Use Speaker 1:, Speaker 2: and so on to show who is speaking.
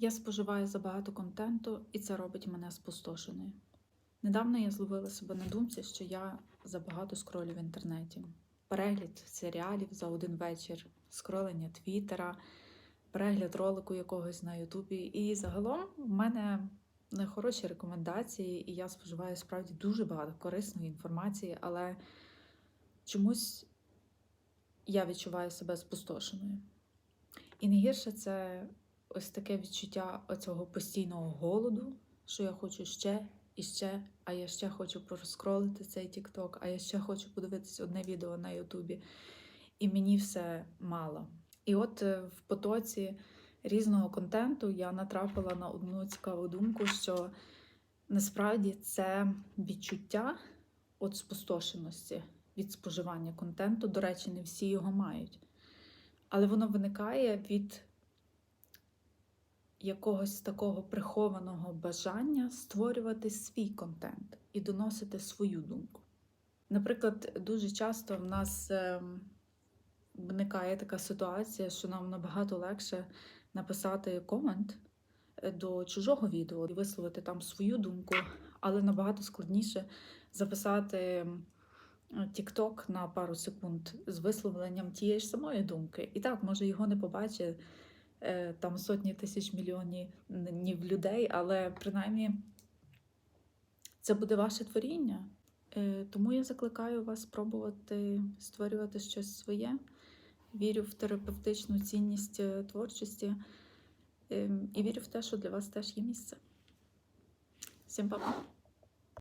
Speaker 1: Я споживаю забагато контенту, і це робить мене спустошеною. Недавно я зловила себе на думці, що я забагато скролю в інтернеті. Перегляд серіалів за один вечір, скролення твіттера, перегляд ролику якогось на Ютубі. І загалом в мене нехороші рекомендації, і я споживаю справді дуже багато корисної інформації, але чомусь я відчуваю себе спустошеною. І найгірше це ось таке відчуття оцього постійного голоду, що я хочу ще і ще, а я ще хочу проскролити цей TikTok, а я ще хочу подивитись одне відео на Ютубі. І мені все мало. І от е, в потоці різного контенту я натрапила на одну цікаву думку, що насправді це відчуття от спустошеності від споживання контенту. До речі, не всі його мають. Але воно виникає від якогось такого прихованого бажання створювати свій контент і доносити свою думку. Наприклад, дуже часто в нас ем, виникає така ситуація, що нам набагато легше написати комент е, до чужого відео і висловити там свою думку, але набагато складніше записати TikTok на пару секунд з висловленням тієї ж самої думки. І так, може, його не побачить там сотні тисяч мільйонів людей, але принаймні це буде ваше творіння. Е, Тому я закликаю вас спробувати створювати щось своє. Вірю в терапевтичну цінність е, творчості Ем, і вірю в те, що для вас теж є місце. Всім па-па!